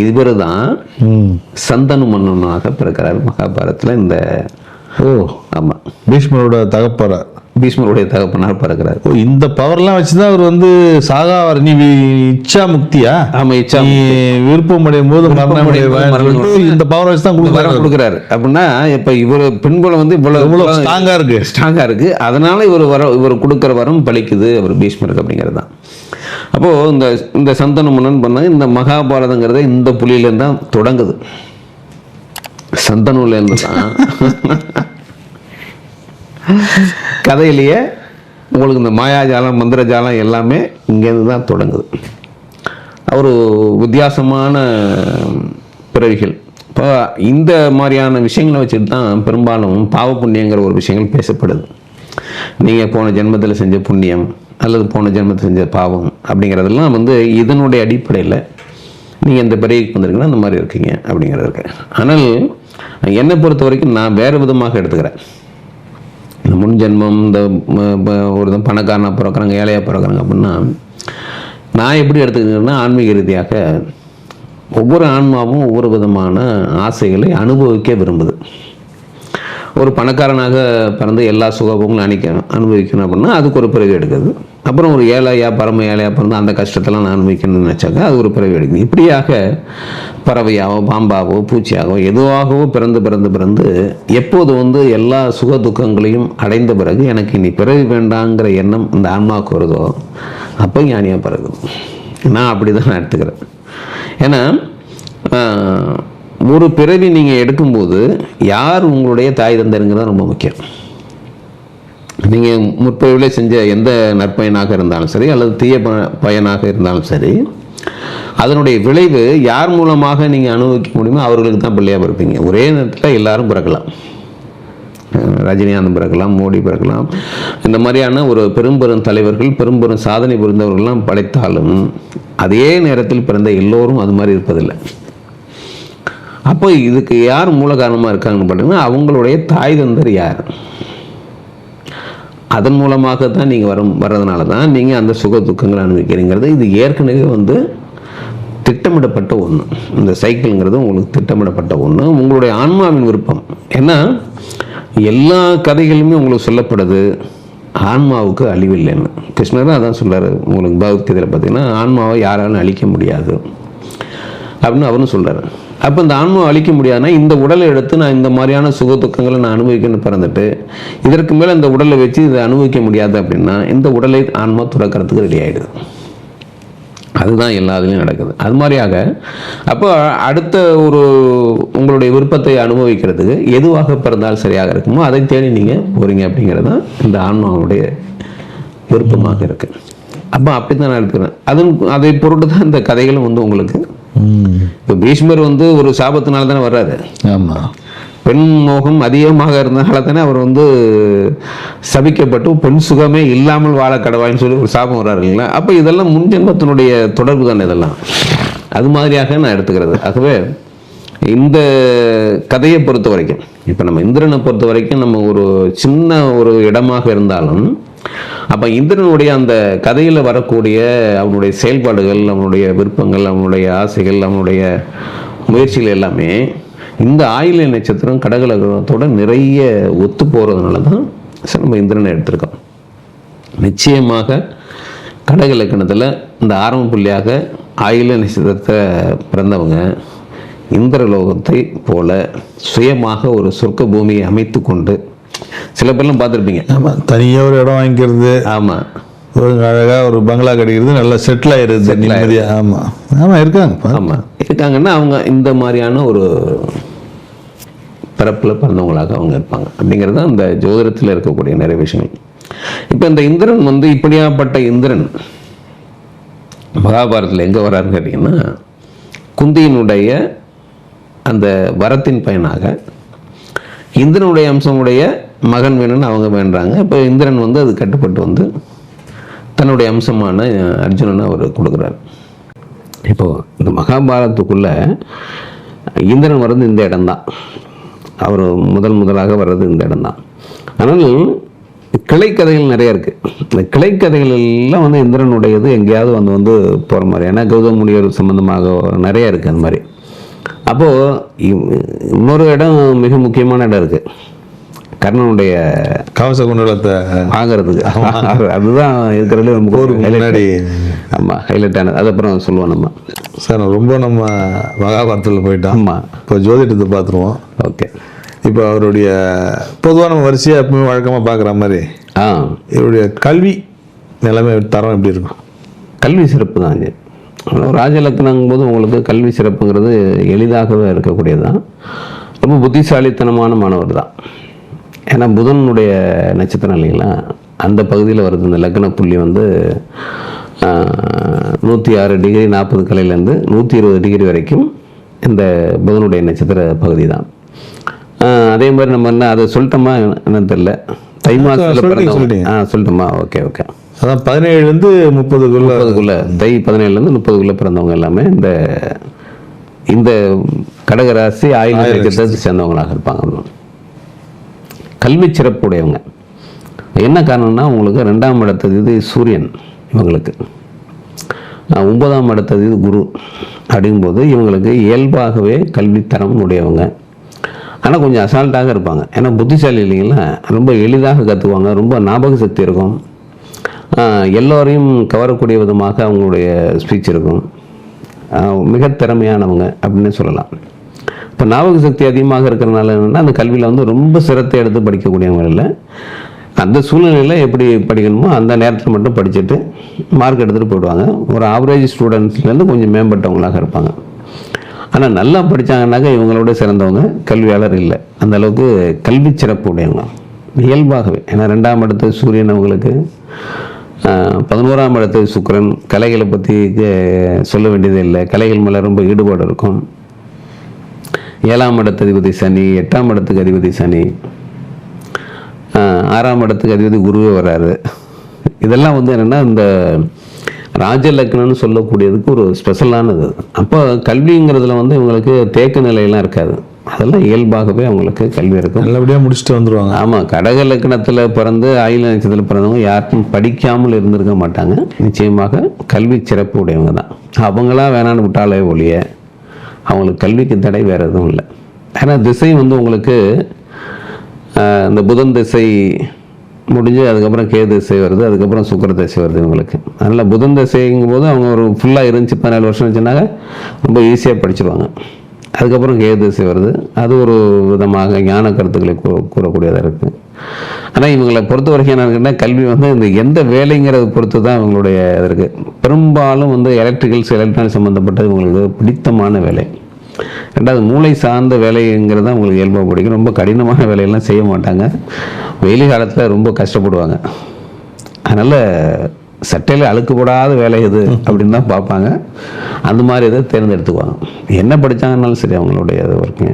இவர் தான் சந்தனு மன்னனாக பிறக்கிறார் மகாபாரதத்தில் இந்த ஓ. ஆமாம் பீஷ்மரோட தகப்பற பீஷ்மருடைய தகப்பனார் பிறக்கிறார். ஓ இந்த பவர்லாம் வச்சுதான் அவர் வந்து சாகாவார் நீ இச்சா முக்தியா ஆமா இச்சா விருப்பம் அடையும் போது இந்த பவர் வச்சு தான் கொடுக்குறாரு. கொடுக்குறாரு. அப்படின்னா இப்ப இவர் பெண்குலம் வந்து இவ்வளவு ஸ்ட்ராங்கா இருக்கு. ஸ்ட்ராங்கா இருக்கு. அதனால இவர் வர இவர் கொடுக்குற வரம் பலிக்குது அவர் பீஷ்மருக்கு அப்படிங்கிறது தான் அப்போ இந்த இந்த சந்தன மன்னன் பண்ண இந்த மகாபாரதங்கிறத இந்த புலியிலேருந்து தான் தொடங்குது. சந்தனூர்லேருந்து தான். கதையிலேயே உங்களுக்கு இந்த மாயாஜாலம் மந்திரஜாலம் எல்லாமே இங்கேருந்து தான் தொடங்குது. ஒரு வித்தியாசமான பிறவிகள். இப்போ இந்த மாதிரியான விஷயங்களை வச்சுட்டு தான் பெரும்பாலும் பாவ புண்ணியங்கிற ஒரு விஷயங்கள் பேசப்படுது. நீங்கள் போன ஜென்மத்தில் செஞ்ச புண்ணியம் அல்லது போன ஜென்மத்தை செஞ்ச பாவம் அப்படிங்கிறதெல்லாம் வந்து இதனுடைய அடிப்படையில் நீங்கள் இந்த பிறவிக்கு வந்திருக்கீங்கன்னா அந்த மாதிரி இருக்கீங்க அப்படிங்கிறது இருக்கு. ஆனால் என்னை பொறுத்த வரைக்கும் நான் வேறு விதமாக எடுத்துக்கிறேன். இந்த முன் ஜென்மம் இந்த ப- ஒரு விதம் பணக்காரனாக பிறக்கிறாங்க ஏழையாக பிறக்கிறாங்க அப்படின்னா நான் எப்படி எடுத்துக்கிறேன்னா ஆன்மீக ரீதியாக ஒவ்வொரு ஆன்மாவும் ஒவ்வொரு விதமான ஆசைகளை அனுபவிக்க விரும்புது. ஒரு பணக்காரனாக பிறந்து எல்லா சுகபங்களும் அணிக்க அனுபவிக்கணும் அப்படின்னா அதுக்கு ஒரு பிறகு எடுக்குது அப்புறம் ஒரு ஏழையா பரம ஏழையா பிறந்து அந்த கஷ்டத்தெல்லாம் நான் அனுபவிக்கணும்னு நினச்சாக்கா அது ஒரு பிறவி எடுக்குது இப்படியாக பறவையாவோ பாம்பாவோ பூச்சியாகவோ எதுவாகவோ பிறந்து பிறந்து பிறந்து எப்போது வந்து எல்லா சுக துக்கங்களையும் அடைந்த பிறகு எனக்கு இனி பிறவி வேண்டாங்கிற எண்ணம் இந்த ஆன்மாவுக்கு வருதோ அப்போ ஞானியாக பிறகு நான் அப்படி தான் நான் எடுத்துக்கிறேன். ஏன்னா ஒரு பிறவி நீங்கள் எடுக்கும்போது யார் உங்களுடைய தாய் தந்தருங்கிறது ரொம்ப முக்கியம். நீங்கள் முற்பொழிவில் செஞ்ச எந்த நற்பயனாக இருந்தாலும் சரி அல்லது தீய ப- பயனாக இருந்தாலும் சரி அதனுடைய விளைவு யார் மூலமாக நீங்கள் அனுபவிக்க முடியுமோ அவர்களுக்கு தான் பிள்ளையாக பிறப்பீங்க. ஒரே நேரத்தில் எல்லாரும் பிறக்கலாம். ரஜினிகாந்த் பிறக்கலாம் மோடி பிறக்கலாம். இந்த மாதிரியான ஒரு பெரும்பெரும் தலைவர்கள் பெரும்பெரும் சாதனை புரிந்தவர்கள்லாம் படைத்தாலும் அதே நேரத்தில் பிறந்த எல்லோரும் அது மாதிரி இருப்பதில்லை. அப்போ இதுக்கு யார் மூல காரணமாக இருக்காங்கன்னு பார்த்தீங்கன்னா அவங்களுடைய தாய் தந்தர் யார்? அதன் மூலமாக தான் நீங்கள் வரும் வர்றதுனால தான் நீங்கள் அந்த சுக துக்கங்களை அனுபவிக்கிறீங்கிறது. இது ஏற்கனவே வந்து திட்டமிடப்பட்ட ஒன்று இந்த சைக்கிள்ங்கிறது உங்களுக்கு திட்டமிடப்பட்ட ஒன்று உங்களுடைய ஆன்மாவின் விருப்பம். ஏன்னா எல்லா கதைகளுமே உங்களுக்கு சொல்லப்படுது ஆன்மாவுக்கு அழிவில்லைன்னு. கிருஷ்ணர் அதான் சொல்கிறார் உங்களுக்கு பகவத்கீதையில் பார்த்தீங்கன்னா ஆன்மாவை யாராலும் அழிக்க முடியாது. அப்படின்னு அவரும் சொல்கிறார் அப்போ இந்த ஆன்மாவை அழிக்க முடியாதுன்னா இந்த உடலை எடுத்து நான் இந்த மாதிரியான சுக துக்கங்களை நான் அனுபவிக்கணும்னு பிறந்துட்டு இதற்கு மேலே இந்த உடலை வச்சு இதை அனுபவிக்க முடியாது அப்படின்னா இந்த உடலை ஆன்மா துறக்கிறதுக்கு ரெடி ஆகிடுது அதுதான் எல்லா இதுலையும் நடக்குது. அது மாதிரியாக அப்போ அடுத்த ஒரு உங்களுடைய விருப்பத்தை அனுபவிக்கிறதுக்கு எதுவாக பிறந்தால் சரியாக இருக்குமோ அதை தேடி நீங்கள் போகிறீங்க அப்படிங்கிறது தான் இந்த ஆன்மாவுடைய விருப்பமாக இருக்குது அப்போ அப்படி தான் நான் இருக்கிறேன். அதன் அதை பொருட்டு தான் இந்த கதைகளும் வந்து உங்களுக்கு இப்போ பீஷ்மர் வந்து ஒரு சாபத்தினால தானே வர்றாரு. ஆமா. பெண் மோகம் அதிகமாக இருந்தனால தானே அவர் வந்து சபிக்கப்பட்டு பெண் சுகமே இல்லாமல் வாழ கடவாயின்னு சொல்லி ஒரு சாபம் வர்றாரு இல்லைங்களா? அப்போ இதெல்லாம் முன்ஜென்மத்தினுடைய தொடர்பு தானே இதெல்லாம். அது மாதிரியாக நான் எடுத்துக்கிறது. ஆகவே இந்த கதையை பொறுத்த வரைக்கும் இப்போ நம்ம இந்திரனை பொறுத்த வரைக்கும் நம்ம ஒரு சின்ன ஒரு இடமாக இருந்தாலும் அப்போ இந்திரனுடைய அந்த கதையில் வரக்கூடிய அவனுடைய செயல்பாடுகள் அவனுடைய விருப்பங்கள் அவனுடைய ஆசைகள் அவனுடைய முயற்சிகள் எல்லாமே இந்த ஆயில நட்சத்திரம் கடக நிறைய ஒத்து போகிறதுனால தான் சரி, நம்ம இந்திரனை எடுத்திருக்கோம். நிச்சயமாக கடக இலக்கணத்தில் இந்த ஆரம்ப புள்ளியாக ஆயில நட்சத்திரத்தை பிறந்தவங்க இந்திரலோகத்தை போல சுயமாக ஒரு சொர்க்க பூமியை அமைத்து கொண்டு சில பேர்லாம் பார்த்துருப்பீங்க. ஆமா தனியா ஒரு இடம் வாங்கிக்கிறது ஆமாம் ஒரு அழகா ஒரு பங்களா கிடைக்கிறது நல்லா செட்டில் ஆயிருது நிம்மதியா. ஆமா. ஆமா இருக்காங்க ஆமாம் இருக்காங்கன்னா அவங்க இந்த மாதிரியான ஒரு பிறப்பில் பிறந்தவங்களாக அவங்க இருப்பாங்க. அப்படிங்கிறது தான் இந்த ஜோதிடத்தில் இருக்கக்கூடிய நிறைய விஷயங்கள். இப்போ இந்த இந்திரன் வந்து இப்படியாப்பட்ட இந்திரன் மகாபாரதத்தில் எங்கே வராருன்னு கேட்டிங்கன்னா குந்தியினுடைய அந்த வரத்தின் பயனாக இந்திரனுடைய அம்சமுடைய மகன் வேணும்னு அவங்க வேண்டுறாங்க இப்போ இந்திரன் வந்து அது கட்டுப்பட்டு வந்து தன்னுடைய அம்சமான அர்ஜுனனை அவர் கொடுக்குறாரு. இப்போது இந்த மகாபாரதத்துக்குள்ளே இந்திரன் வர்றது இந்த இடம்தான். அவர் முதல் முதலாக வர்றது இந்த இடம்தான். ஆனால் கிளைக்கதைகள் நிறைய இருக்குது இந்த கிளைக்கதைகள் எல்லாம் வந்து இந்திரனுடையது எங்கேயாவது வந்து வந்து போகிற மாதிரி. ஏன்னா கௌதம் முனிவர் சம்மந்தமாக நிறைய இருக்குது அந்த மாதிரி. அப்போது இன்னொரு இடம் மிக முக்கியமான இடம் இருக்குது கர்ணனுடைய கவச குண்டலத்தை ஆகிறதுக்கு அதுதான் இருக்கிறதுல போருக்கு முன்னாடி. ஆமாம் ஹைலைட்டானது அது அப்புறம் சொல்லுவோம் நம்ம. சார் ரொம்ப நம்ம மகாபாரதத்தில் போயிட்டோம். ஆமாம் இப்போ ஜோதிடத்தை பார்த்துருவோம். ஓகே. இப்போ அவருடைய பொதுவாக நம்ம வரிசையாக எப்பவுமே வழக்கமாக பார்க்குற மாதிரி ஆ. இவருடைய கல்வி நிலைமை தரம் எப்படி இருக்கும்? கல்வி சிறப்பு தான் இது ஆனால் ராஜலக்கணங்கும் போது உங்களுக்கு கல்வி சிறப்புங்கிறது எளிதாகவே இருக்கக்கூடியது தான் ரொம்ப புத்திசாலித்தனமான மாணவர் தான் ஏன்னா புதனுடைய நட்சத்திரம் இல்லைங்களா அந்த பகுதியில் வருது. இந்த லக்ன புள்ளி வந்து நூற்றி ஆறு டிகிரி நாற்பது கலையிலேருந்து நூற்றி இருபது டிகிரி வரைக்கும் இந்த புதனுடைய நட்சத்திர பகுதி தான். அதே மாதிரி நம்ம என்ன அதை சொல்லிட்டோமா என்னன்னு தெரியல. தை மாதத்தில். ஆ சொல்லிட்டோமா? Okay okay. அதான் பதினேழுலேருந்து முப்பதுக்குள்ள. முப்பதுக்குள்ள தை பதினேழுலேருந்து முப்பதுக்குள்ள பிறந்தவங்க எல்லாமே இந்த இந்த கடகராசி ஆயுள் நட்சத்திரத்தை சேர்ந்தவங்களாக இருப்பாங்க. கல்வி சிறப்புடையவங்க. என்ன காரணம்னா உங்களுக்கு ரெண்டாம் இடத்தது இது சூரியன் இவங்களுக்கு. ஒன்பதாம் இடத்தது இது குரு. அப்படிங்கும்போது இவங்களுக்கு இயல்பாகவே கல்வித்தரம் உடையவங்க. ஆனால் கொஞ்சம் அசால்ட்டாக இருப்பாங்க. ஏன்னா புத்திசாலி இல்லைங்களா ரொம்ப எளிதாக கற்றுக்குவாங்க ரொம்ப ஞாபக சக்தி இருக்கும். எல்லோரையும் கவரக்கூடிய விதமாக அவங்களுடைய ஸ்பீச் இருக்கும். மிக திறமையானவங்க அப்படின்னு சொல்லலாம். இப்போ ஞாபக சக்தி அதிகமாக இருக்கிறனால என்னென்னா அந்த கல்வியில் வந்து ரொம்ப சிரத்தை எடுத்து படிக்கக்கூடியவங்க இல்லை. அந்த சூழ்நிலையில் எப்படி படிக்கணுமோ அந்த நேரத்தில் மட்டும் படிச்சுட்டு மார்க் எடுத்துகிட்டு போயிடுவாங்க. ஒரு ஆவரேஜ் ஸ்டூடெண்ட்ஸ்லேருந்து கொஞ்சம் மேம்பட்டவங்களாக இருப்பாங்க. ஆனால் நல்லா படித்தாங்கன்னாக்கா இவங்களோட சிறந்தவங்க கல்வியாளர் இல்லை. அந்த அளவுக்கு கல்வி சிறப்பு உடையவங்க. இயல்பாகவே. ஏன்னா ரெண்டாம் இடத்து சூரியன் அவங்களுக்கு பதினோராம் இடத்து சுக்கிரன். கலைகளை பற்றி சொல்ல வேண்டியதே இல்லை. கலைகள் மேலே ரொம்ப ஈடுபாடு இருக்கும். ஏழாம் இடத்து அதிபதி சனி எட்டாம் இடத்துக்கு அதிபதி சனி ஆறாம் இடத்துக்கு அதிபதி குருவே வராரு. இதெல்லாம் வந்து என்னென்னா இந்த ராஜலக்னம்னு சொல்லக்கூடியதுக்கு ஒரு ஸ்பெஷலானது. அப்போ கல்விங்கிறதுல வந்து இவங்களுக்கு தேக்க நிலையெல்லாம் இருக்காது. அதெல்லாம் இயல்பாகவே அவங்களுக்கு கல்வி இருக்கும். நல்லபடியாக முடிச்சுட்டு வந்துருவாங்க. ஆமாம் கடக லக்னத்தில் பிறந்து ஆயுள் நட்சத்திரத்தில் பிறந்தவங்க யாருக்கும் படிக்காமல் இருந்திருக்க மாட்டாங்க. நிச்சயமாக கல்வி சிறப்பு உடையவங்க தான். அவங்களா வேணான்னு விட்டாலே ஒழிய அவங்களுக்கு கல்விக்கு தடை வேறு எதுவும் இல்லை. ஏன்னா திசை வந்து உங்களுக்கு இந்த புதன் திசை முடிஞ்சு அதுக்கப்புறம் கே திசை வருது அதுக்கப்புறம் சுக்கர திசை வருது இவங்களுக்கு. அதனால் புதன் திசைங்கும் போது அவங்க ஒரு ஃபுல்லாக இருந்துச்சு பதினாலு வருஷம் வச்சுனாங்க ரொம்ப ஈஸியாக படிச்சிருவாங்க. அதுக்கப்புறம் கே வருது. அது ஒரு விதமாக ஞான கருத்துக்களை கூ கூறக்கூடியதாக இருக்குது ஆனால் இவங்களை பொறுத்த வரைக்கும் என்ன கல்வி வந்து இந்த எந்த வேலைங்கிறத பொறுத்து தான் இவங்களுடைய இது இருக்குது பெரும்பாலும் வந்து எலக்ட்ரிக்கல்ஸ் எலக்ட்ரானிக் சம்மந்தப்பட்டது இவங்களுக்கு பிடித்தமான வேலை. ரெண்டாவது மூளை சார்ந்த வேலைங்கிறது தான் உங்களுக்கு இயல்பாக பிடிக்கும். ரொம்ப கடினமான வேலையெல்லாம் செய்ய மாட்டாங்க. வெயில் காலத்தில் ரொம்ப கஷ்டப்படுவாங்க. அதனால் சட்டையில் அழுக்கு போடாத வேலை எது அப்படின்னு தான் பார்ப்பாங்க. அந்த மாதிரி இதை தேர்ந்தெடுத்துக்குவாங்க. என்ன படித்தாங்கனாலும் சரி அவங்களுடைய இது ஒர்க்கு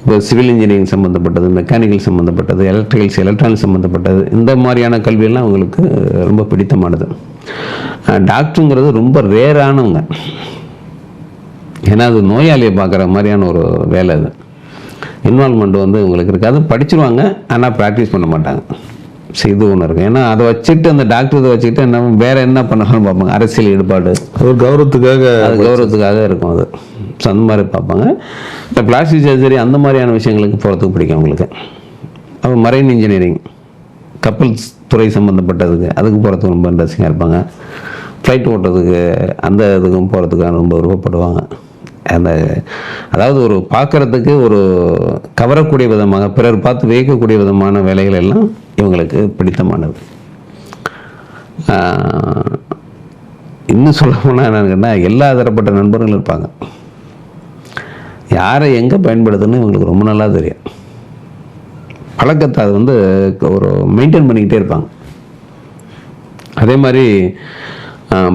இப்போ சிவில் இன்ஜினியரிங் சம்மந்தப்பட்டது மெக்கானிக்கல் சம்மந்தப்பட்டது எலக்ட்ரிகல்ஸ் எலக்ட்ரானிக்ஸ் சம்மந்தப்பட்டது இந்த மாதிரியான கல்வியெல்லாம் அவங்களுக்கு ரொம்ப பிடித்தமானது. டாக்டருங்கிறது ரொம்ப ரேரானவங்க ஏன்னா அது நோயாளியை பார்க்குற மாதிரியான ஒரு வேலை அது. இன்வால்மெண்ட் வந்து உங்களுக்கு இருக்காது. படிச்சிருவாங்க ஆனால் ப்ராக்டிஸ் பண்ண மாட்டாங்க. இது ஒன்று இருக்கும் ஏன்னா அதை வச்சுட்டு அந்த டாக்டர் இதை வச்சுக்கிட்டு என்ன வேற என்ன பண்ணாலும் பார்ப்பாங்க. அரசியல் ஈடுபாடு. ஒரு கௌரவத்துக்காக அது கௌரவத்துக்காக இருக்கும் அது. ஸோ அந்த மாதிரி பார்ப்பாங்க. இந்த பிளாஸ்டிக் சர்ஜரி அந்த மாதிரியான விஷயங்களுக்கு போகிறதுக்கு பிடிக்கும் அவங்களுக்கு. அப்புறம் மரைன் இன்ஜினியரிங் கப்பல்ஸ் துறை சம்மந்தப்பட்டதுக்கு அதுக்கு போகிறதுக்கு ரொம்ப இன்ட்ரெஸ்டிங்காக இருப்பாங்க. ஃப்ளைட் ஓட்டுறதுக்கு அந்த இதுக்கும் போகிறதுக்காக ரொம்ப விருப்பப்படுவாங்க. அந்த அதாவது ஒரு பார்க்குறதுக்கு ஒரு கவரக்கூடிய விதமாக பிறர் பார்த்து வியக்கக்கூடிய விதமான வேலைகள் எல்லாம் இவங்களுக்கு பிடித்தமானது. இன்னும் சொல்ல போனால் என்னன்னு கேட்டால் எல்லா தரப்பட்ட நண்பர்களும் இருப்பாங்க. யாரை எங்கே பயன்படுத்துன்னு இவங்களுக்கு ரொம்ப நல்லா தெரியும். பழக்கத்தை அது வந்து ஒரு மெயின்டைன் பண்ணிக்கிட்டே இருப்பாங்க. அதே மாதிரி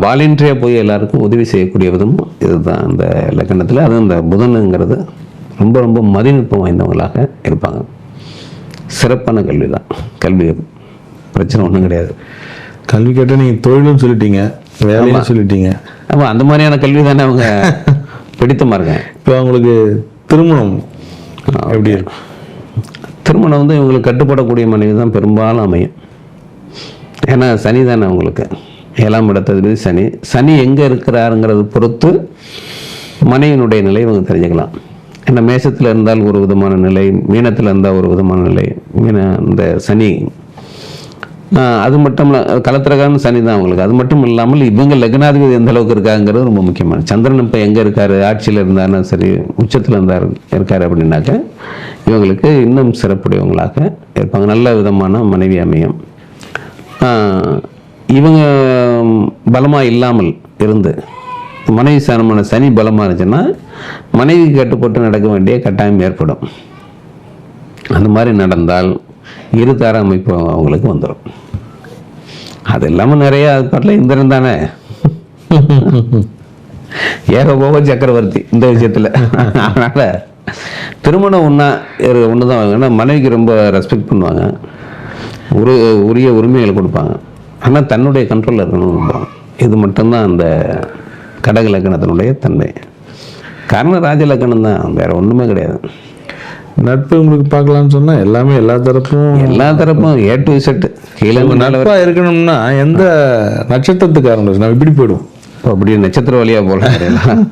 வாலண்டியாக போய் எல்லாருக்கும் உதவி செய்யக்கூடிய விதமும் இதுதான் அந்த இலக்கணத்தில். அதுவும் இந்த புதனுங்கிறது ரொம்ப ரொம்ப மதிநுட்பம் வாய்ந்தவங்களாக இருப்பாங்க. சிறப்பான கல்வி தான் கல்வி பிரச்சனை ஒன்றும் கிடையாது. கல்வி கேட்டால் நீங்கள் தொழிலும் சொல்லிட்டீங்க வேலையும் சொல்லிட்டீங்க. ஆமாம் அந்த மாதிரியான கல்வி தானே அவங்க பிடித்தமாக இருக்காங்க இப்போ அவங்களுக்கு திருமணம் எப்படி இருக்கும் திருமணம் வந்து இவங்களுக்கு கட்டுப்படக்கூடிய மனைவி தான் பெரும்பாலும் அமையும். ஏன்னா சனி தானே உங்களுக்கு ஏழாம் இடத்ததிபதி சனி. சனி எங்கே இருக்கிறாருங்கிறது பொறுத்து மனைவினுடைய நிலை இவங்க தெரிஞ்சுக்கலாம். ஏன்னா மேஷத்தில் இருந்தால் ஒரு விதமான நிலை மீனத்தில் இருந்தால் ஒரு விதமான நிலை. மீன இந்த சனி. அது மட்டும் இல்லை கலத்திரகான சனி தான் அவங்களுக்கு. அது மட்டும் இல்லாமல் இவங்க லக்னாதிபதி எந்த அளவுக்கு இருக்காங்கிறது ரொம்ப முக்கியமான. சந்திரன் இப்போ எங்கே இருக்கார்? ஆட்சியில் இருந்தாலும் சரி உச்சத்தில் இருந்தார் இருக்கார் அப்படின்னாக்க இவங்களுக்கு இன்னும் சிறப்புடையவங்களாக இருப்பாங்க. நல்ல விதமான மனைவி அமையும். இவங்க பலமாக இல்லாமல் இருந்து மனைவி சாணமான சனி பலமாக இருந்துச்சுன்னா மனைவி கட்டுப்பட்டு நடக்க வேண்டிய கட்டாயம் ஏற்படும். அந்த மாதிரி நடந்தால் இருதார அமைப்பு அவங்களுக்கு வந்துடும் அது இல்லாமல் நிறைய அது பாட்டில் இந்திரன் தானே. ஏக போக சக்கரவர்த்தி இந்த விஷயத்தில். அதனால் திருமணம் ஒன்றா ஒன்று தான் ஏன்னா மனைவிக்கு ரொம்ப ரெஸ்பெக்ட் பண்ணுவாங்க. உரு உரிய உரிமைகளை கொடுப்பாங்க. ஆனால் தன்னுடைய கண்ட்ரோலில் விரும்புவாங்க இது மட்டும்தான் அந்த கடக லக்கணத்தினுடைய தன்மை. காரணம் ராஜ லக்கணம் தான். வேற ஒன்றுமே கிடையாது. நட்பு உங்களுக்கு பார்க்கலாம்னு சொன்னா எல்லாமே எல்லா தரப்பும் எல்லா தரப்பும் ஏ டு செட் கீழே உங்க மேல நட்பா இருக்கணும்னா எந்த நட்சத்திரத்துக்காரங்க நம்ம இப்படி போயிடும் இப்போ அப்படியே நட்சத்திர வழியா போகலாம்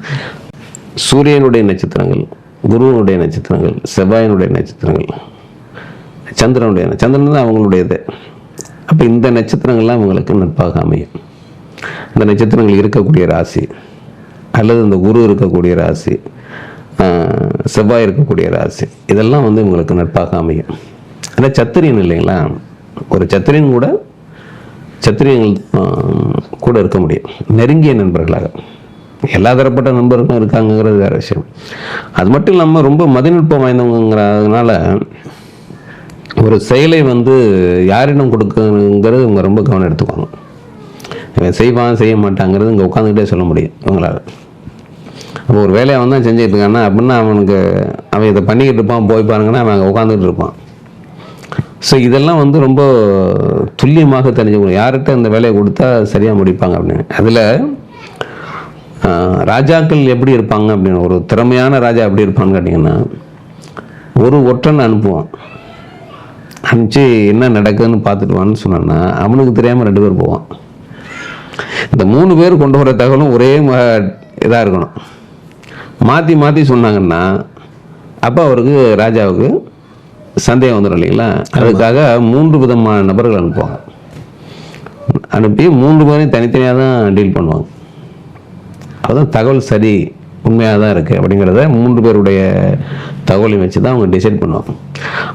சூரியனுடைய நட்சத்திரங்கள் குருவனுடைய நட்சத்திரங்கள் செவ்வாயினுடைய நட்சத்திரங்கள் சந்திரனுடைய சந்திரன் தான் அவங்களுடையது. அப்போ இந்த நட்சத்திரங்கள்லாம் அவங்களுக்கு நட்பாக அமையும். இந்த நட்சத்திரங்கள் இருக்கக்கூடிய ராசி அல்லது இந்த குரு இருக்கக்கூடிய ராசி செவ்வாய் இருக்கக்கூடிய ராசி இதெல்லாம் வந்து உங்களுக்கு நட்பாக அமையும். ஆனால் சத்திரியன் இல்லைங்களா? ஒரு சத்திரியன் கூட சத்திரியங்கள் கூட இருக்க முடியும். நெருங்கிய நண்பர்களாக. எல்லா தரப்பட்ட நண்பர்களும் இருக்காங்கங்கிறது வேற விஷயம். அது மட்டும் இல்லாமல் ரொம்ப மதிநுட்பம் வாய்ந்தவங்கிறதுனால ஒரு செயலை வந்து யாரிடம் கொடுக்கணுங்கிறது இவங்க ரொம்ப கவனம் எடுத்துக்குவாங்க இவன் செய்வான் செய்ய மாட்டாங்கிறது இங்கே உட்காந்துக்கிட்டே சொல்ல முடியும் இவங்களால. அப்போ ஒரு வேலையை அவன் தான் செஞ்சுட்டு இருக்கான்னா அப்படின்னா அவனுக்கு அவன் இதை பண்ணிக்கிட்டு இருப்பான் போய் பாருங்கன்னா அவன் அங்கே உட்காந்துட்டு இருப்பான். ஸோ இதெல்லாம் வந்து ரொம்ப துல்லியமாக தெரிஞ்சுக்கணும் யார்கிட்ட இந்த வேலையை கொடுத்தா சரியாக முடிப்பாங்க அப்படின்னு. அதில் ராஜாக்கள் எப்படி இருப்பாங்க அப்படின்னு ஒரு திறமையான ராஜா எப்படி இருப்பான்னு கேட்டிங்கன்னா ஒரு ஒற்றனை அனுப்புவான். அனுப்பிச்சு என்ன நடக்குதுன்னு பார்த்துட்டு வான்னு சொன்னான்னா அவனுக்கு தெரியாமல் ரெண்டு பேர் போவான். இந்த மூணு பேர் கொண்டு வர தகவலும் ஒரே இதாக இருக்கணும். மாற்றி மாற்றி சொன்னாங்கன்னா அப்போ அவருக்கு ராஜாவுக்கு சந்தேகம் வந்துடும் இல்லைங்களா? அதுக்காக மூன்று விதமான நபர்கள் அனுப்புவாங்க. அனுப்பி மூன்று பேரையும் தனித்தனியாக தான் டீல் பண்ணுவாங்க. அதுதான் தகவல் சரி உண்மையாக தான் இருக்குது அப்படிங்கிறத மூன்று பேருடைய தகவலையும் வச்சு தான் அவங்க டிசைட் பண்ணுவாங்க.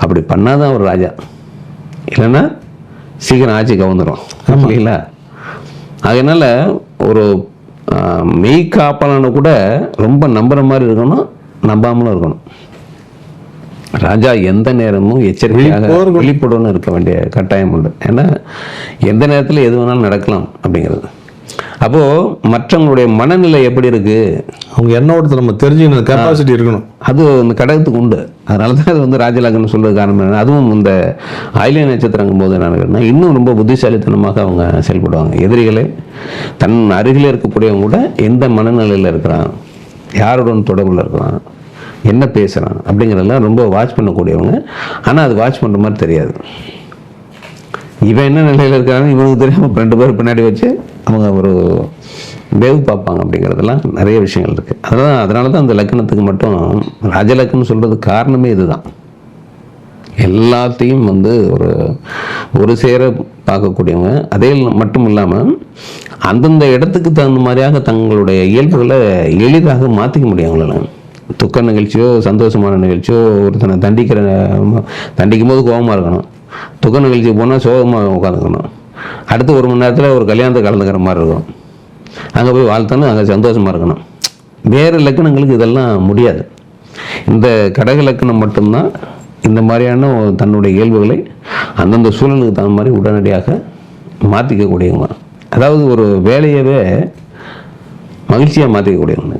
அப்படி பண்ணாதான் ஒரு ராஜா. இல்லைன்னா சீக்கிரம் ஆட்சி கவுந்துடும் இல்லைங்களா? அதனால ஒரு மெய் காப்பாளனை கூட ரொம்ப நம்புற மாதிரி இருக்கணும் நம்பாமலும் இருக்கணும். ராஜா எந்த நேரமும் எச்சரிக்கையாக. விழிப்புடன் இருக்க வேண்டிய கட்டாயம் உண்டு. ஏன்னா எந்த நேரத்தில் எது வேணாலும் நடக்கலாம் அப்படிங்கிறது. அப்போ மற்றவங்களுடைய மனநிலை எப்படி இருக்கு? அவங்க என்ன ஓட்டத்தை நம்ம தெரிஞ்சுக்கணும் கெப்பாசிட்டி இருக்கணும். அது அந்த கடகத்துக்கு உண்டு. அதனால தான் அது வந்து ராஜலக்னம் சொல்றது காரணம் என்ன அதுவும் இந்த ஆயிலிய நட்சத்திரங்கும் போது என்ன இன்னும் ரொம்ப புத்திசாலித்தனமாக அவங்க செயல்படுவாங்க. எதிரிகளை தன் அருகில் இருக்கக்கூடியவங்க கூட எந்த மனநிலையில் இருக்கிறான் யாருடன் தொடர்பில் இருக்கிறான் என்ன பேசுகிறான் அப்படிங்கிறதெல்லாம் ரொம்ப வாட்ச் பண்ணக்கூடியவங்க. ஆனால் அது வாட்ச் பண்ணுற மாதிரி தெரியாது. இவன் என்ன நிலையில் இருக்கான்னு இவனுக்கு தெரியாம ரெண்டு பேர் பின்னாடி வச்சு அவங்க ஒரு வேவு பார்ப்பாங்க அப்படிங்கிறதெல்லாம் நிறைய விஷயங்கள் இருக்குது அதனால் அதனால தான் அந்த லக்கணத்துக்கு மட்டும் ராஜலக்கணம் சொல்கிறது காரணமே இதுதான். எல்லாத்தையும் வந்து ஒரு ஒரு சேர பார்க்கக்கூடியவங்க. அதே மட்டும் இல்லாமல் அந்தந்த இடத்துக்கு தகுந்த மாதிரியாக தங்களுடைய இயல்புகளை எளிதாக மாற்றிக்க முடியும் அவங்களால. துக்க நிகழ்ச்சியோ சந்தோஷமான நிகழ்ச்சியோ ஒருத்தனை தண்டிக்கிற தண்டிக்கும் போது கோபமாக இருக்கணும். துக்க நிகழ்ச்சி போனால் சோகமாக உட்காந்துக்கணும். அடுத்து ஒரு மணி நேரத்தில் ஒரு கல்யாணத்தை கலந்துக்கிற மாதிரி இருக்கும். அங்கே போய் வாழ்த்தணும் அங்கே சந்தோஷமாக இருக்கணும். வேறு லக்கணங்களுக்கு இதெல்லாம் முடியாது. இந்த கடக லக்கணம் மட்டும்தான் இந்த மாதிரியான தன்னுடைய இயல்புகளை அந்தந்த சூழலுக்கு தகுந்த மாதிரி உடனடியாக மாற்றிக்கக்கூடியவங்க அதாவது ஒரு வேலையவே மகிழ்ச்சியாக மாற்றிக்கக்கூடியவங்க